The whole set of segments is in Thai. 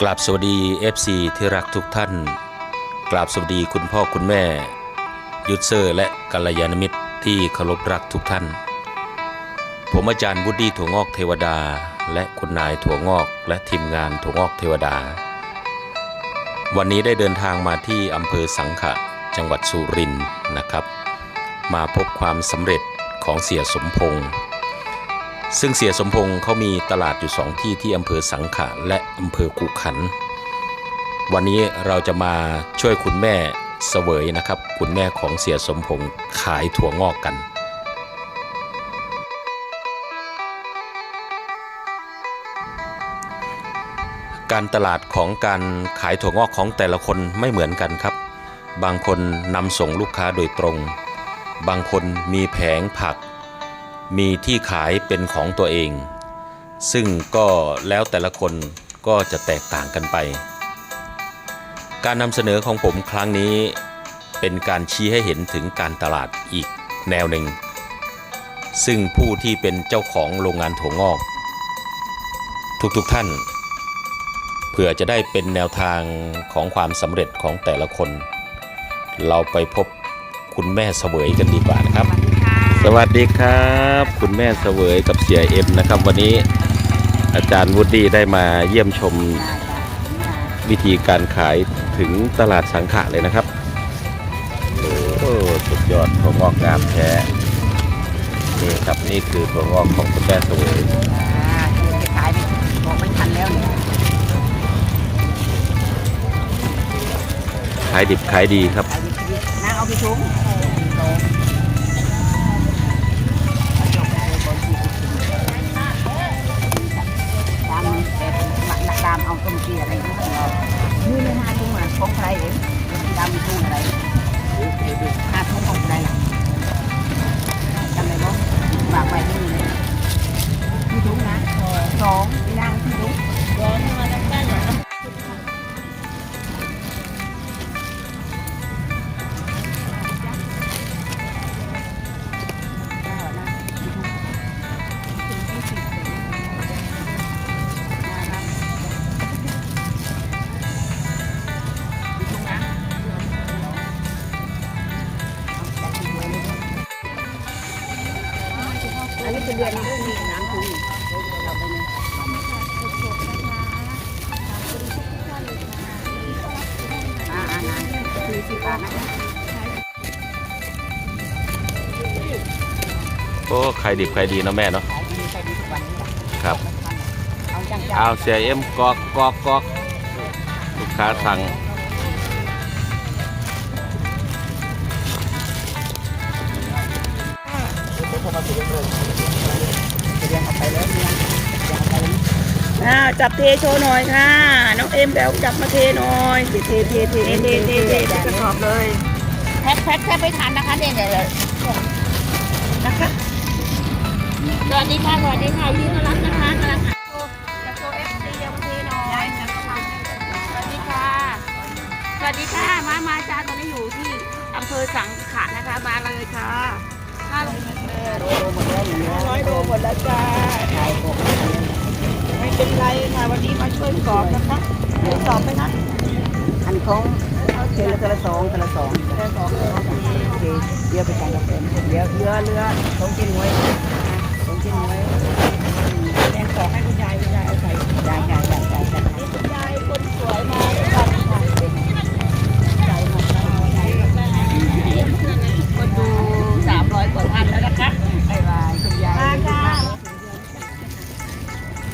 กราบสวัสดี FC ที่รักทุกท่าน กราบสวัสดีคุณพ่อคุณแม่ยุทธเซอร์ และกัลยาณมิตรที่เคารพรักทุกท่าน ผมอาจารย์วุฒิถั่วงอกเทวดา และคุณนายถั่วงอกและทีมงานถั่วงอกเทวดา วันนี้ได้เดินทางมาที่อำเภอสังขะ จังหวัดสุรินทร์นะครับ มาพบความสำเร็จของเสียสมพงษ์ ซึ่งเสียสมพงษ์เขามีตลาดอยู่สองที่ที่อำเภอสังขะและอำเภอกุขัน วันนี้เราจะมาช่วยคุณแม่เสวยนะครับ คุณแม่ของเสียสมพงษ์ขายถั่วงอกกันการตลาดของการขายถั่วงอกของแต่ละคนไม่เหมือนกันครับ บางคนนำส่งลูกค้าโดยตรง บางคนมีแผงผัก มีที่ขายเป็นของตัวเอง ซึ่งก็แล้วแต่ละคนก็จะแตกต่างกันไป การนำเสนอของผมครั้งนี้เป็นการชี้ให้เห็นถึงการตลาดอีกแนวหนึ่ง ซึ่งผู้ที่เป็นเจ้าของโรงงานถั่วงอก ทุกๆทท่าน เพื่อจะได้เป็นแนวทางของความสำเร็จของแต่ละคน เราไปพบคุณแม่เสวยกันดีกว่านะครับ สวัสดีครับ คุณแม่เสวยกับเสียเอ็มนะครับ วันนี้อาจารย์วุฒิได้มาเยี่ยมชมวิธีการขายถึงตลาดสังขะเลยนะครับโอ้สุดยอดถั่วงอกงามแท้นี่ครับนี่คือถั่วงอกของคุณแม่เสวยอ่าเดี๋ยวจะขายไม่บอกไม่ทันแล้วเนี่ยขายดิบขายดีครับขายดีชีวิตนางเอาไปถุง นี่ไม่ห้าทุ่งอะของใครเอง อันนี้เป็นเดือนนี้มีน้ำทุ่งเราไปนี่อ่าอ่านะคือสิบบาทนะคะโอ้ขายดิบขายดีเนาะแม่เนาะครับเอาเอาเสียเอ็มกอกกอกกอกลูกค้าสั่งเรี ยงเอาไปแล้วเนี่ยเรียงเอาไปแล้วอ่าจับเทโชว์หน่อยค่ะ น้องเอ็มแบวจับมาเทหน่อยเทเทเทเทเทเทเทเทเทกระสอบเลยแพ็คแพ็คแพ็คไปทานนะคะเด่นเลยนะคะสวัสดีค่ะสวัสดีค่ะยินดีต้อนรับนะคะกำลังหาโชว์จะโชว์เอฟซีเดียวมาเทหน่อยสวัสดีค่ะ สวัสดีค่ะมามาจ้าตอนนี้อยู่ที่อำเภอสังขะนะคะมาเลยค่ะ ห้าร้อยโลหมดแล้วอย่างเงี้ยร้อยโลหมดแล้วจ้าไม่เป็นไรค่ะวันนี้มาช่วยสอบนะคะสอบไปนะอันของเทละเทละสองแต่ละสองเดี๋ยวสอบเลยโอเคเดี๋ยวไปทานกาแฟเดี๋ยวเรือเรือของกินไว้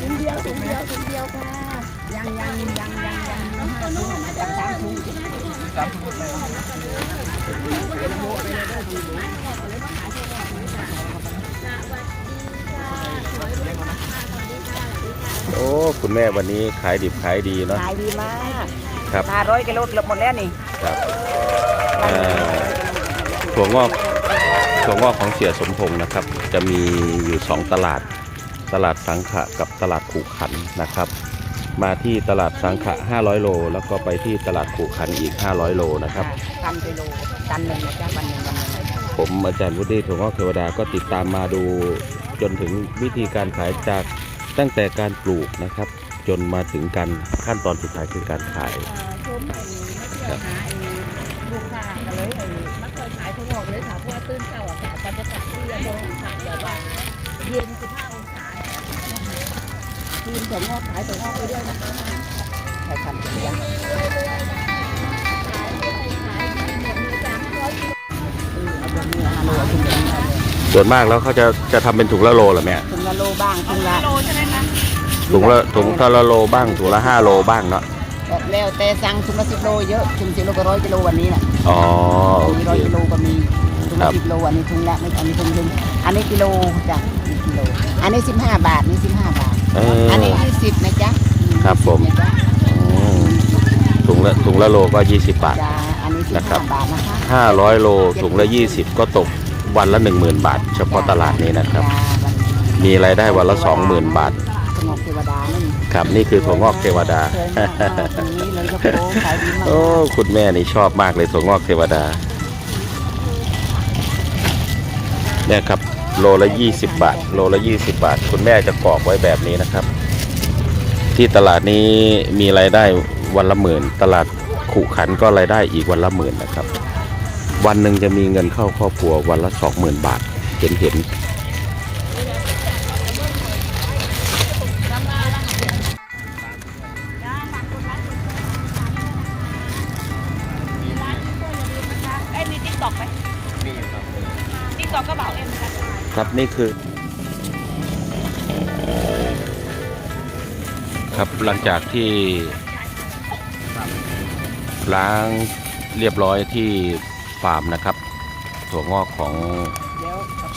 ถุงเดียวถุงเดียวถุงเดียวค่ะยังยังยังยังยังห้าทุ่มจากสามทุ่มสามทุ่มเลยโอ้คุณแม่วันนี้ขายดิบขายดีเนาะขายดีมากครับมาร้อยกิโลเกือบหมดแล้วนี่ครับเอ่อถั่วงอกถั่วงอกของเสียสมพงษ์นะครับ จะมีอยู่สองตลาด ตลาดสังขะกับตลาดขู่ขันนะครับ มาที่ตลาดสังขะ 500 โล แล้วก็ไปที่ตลาดขู่ขันอีก 500 โลนะครับตันกิโลตันหนึ่งนะจ๊ะวันหนึ่งวันหนึ่งผมอาจารย์วุฒิถั่วงอกเทวดาก็ติดตามมาดูจนถึงวิธีการขายจากตั้งแต่การปลูกนะครับ จนมาถึงการขั้นตอนสุดท้ายคือการขายเอ่อ ถั่วงอกขายถั่วงอกไปด้วยนะคะใครทำเลี้ยงรวยๆนะคะขายไปขายดีหมดเลยจ้ะ500กิโลเออเอาแบบนี้ฮาโลเอาถุงละส่วนมากแล้วเขาจะจะทำเป็นถุงละโลเหรอแม่ถุงละโลบ้างถุงละโลใช่ไหมคะถุงละถุงละโลบ้างถุงละห้าโลบ้างเนาะก็แล้วแต่สั่งถุงละสิบโลเยอะถุงสิบโลก็ร้อยกิโลวันนี้แหละอ๋อโอมีเคร้อยกิโลก็มีถุงครัละบสิบโลอันนี้ถุงละไม่อันนี้ถุงถึงอันนี้กิโลจ้ะนี่กิโลอันนี้สิบห้าบาทนี่สิบห้าบาท เอออันนี้ยี่สิบนะจ๊ะครับผมนะจ๊ะอืมถุงละถุงละโลก็ 20 บาท จ้ะอันนี้สิบนะครัห้าบ บาทนะคะ500 โลถุงละ 20 ก็ตกวันละ 10,000 บาท เฉพาะตลาดนี้นะครับ จ้ะวันมีรายได้วันละ 20,000 บาท สงบเทวดานี่ครับ นี่คือถั่วงอกเทวดาเคยมากเอาตรงนี้เลยก็โอ้ขายดีมากโอ้ คุณแม่นี่ชอบมากเลยถั่วงอกเทวดา เนี่ยครับ โลละ 20 บาท โลละ 20 บาท คุณแม่จะกรอกไว้แบบนี้นะครับ ที่ตลาดนี้มีรายได้วันละหมื่น ตลาดขู่ขันก็รายได้อีกวันละหมื่นนะครับ วันหนึ่งจะมีเงินเข้าครอบครัววันละสองหมื่นบาท เห็นเห็น ครับนี่คือ ครับหลังจากที่ล้างเรียบร้อยที่ฟาร์มนะครับ ถั่วงอกของ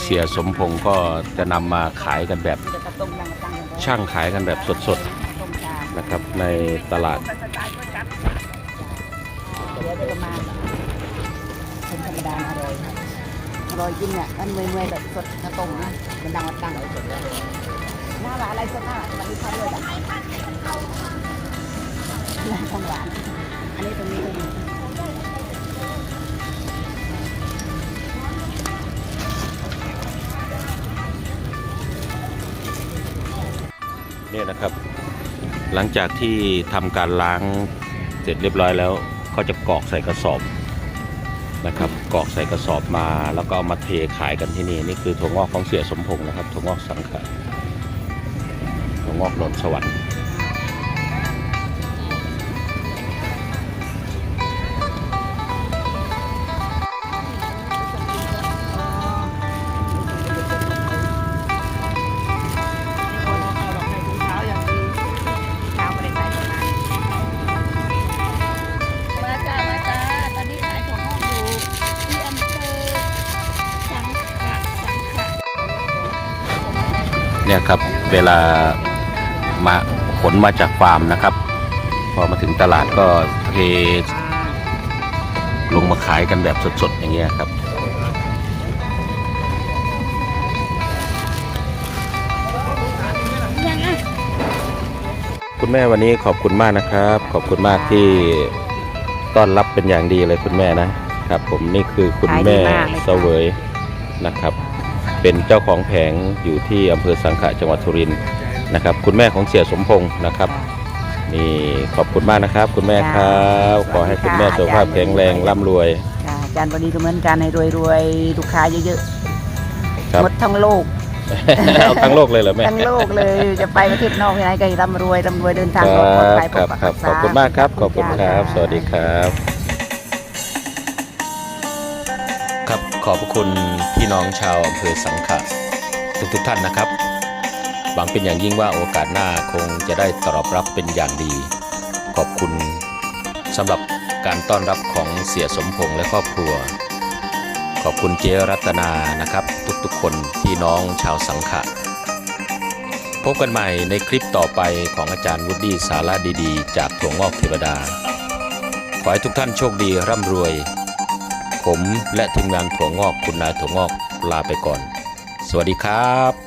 เสียสมพงศ์ก็จะนำมาขายกันแบบช่างขายกันแบบสดๆนะครับในตลาดเป็นสไตล์ก๋วยจั๊บเดี๋ยวจะมาเป็นธรรมดาอร่อย อร่อยจริงอะมันเมื่อยๆแบบสดกระต้มนะมันดังมาตั้งเลยสดเลยหน้าหวานอะไรสดหน้ามันมีความเลยแบบหน้าของหวานอันนี้ตรงนี้ก็มีเนี่ยนะครับ หลังจากที่ทำการล้างเสร็จเรียบร้อยแล้วก็จะกรอกใส่กระสอบ นะครับกอกใส่กระสอบมาแล้วก็เอามาเทขายกันที่นี่นี่คือถั่วงอกของเสียสมพงศ์นะครับถั่วงอกสังขารถั่วงอกนนสวรรค์ เนี่ยครับเวลามาขนมาจากฟาร์มนะครับ พอมาถึงตลาดก็เทลงมาขายกันแบบสดๆอย่างเงี้ยครับยังอะคุณแม่วันนี้ขอบคุณมากนะครับ ขอบคุณมากที่ต้อนรับเป็นอย่างดีเลยคุณแม่นะครับ ผมนี่คือคุณแม่เสวยนะครับ เป็นเจ้าของแผงอยู่ที่อำเภอสังขะจังหวัดสุรินทร์นะครับ คุณแม่ของเสียสมพงศ์นะครับนี่ขอบคุณมากนะครับ คุณแม่ครับขอให้คุณแม่สุขภาพแข็งแรงร่ำรวย จ้ะอาจารย์วันนี้ก็เหมือนกันให้รวยๆลูกค้าเยอะครับ ๆหมดทั้งโลก เอาทั้งโลกเลยเหรอแม่ทั้งโลกเลย จะไปประเทศนอกยังไงก็ให้ร่ำรวยร่ำรวยเดินคทางรัปลอดภัยบครับปกครับปัขอบคุณมากครับขอบคุณครับ สวัสดีคครับ ขอบพระคุณพี่น้องชาวอำเภอสังขะทุกทุกท่านนะครับ หวังเป็นอย่างยิ่งว่าโอกาสหน้าคงจะได้ตอบรับเป็นอย่างดี ขอบคุณสำหรับการต้อนรับของเสียสมพงษ์และครอบครัว ขอบคุณเจรัตนานะครับ ทุกๆคนพี่น้องชาวสังขะพบกันใหม่ในคลิปต่อไปของอาจารย์วุฒิสาระดีๆ จากถั่วงอกเทวดา ขอให้ทุกท่านโชคดีร่ำรวย ผมและทีมงานถั่วงอกคุณนายถั่วงอกลาไปก่อน สวัสดีครับ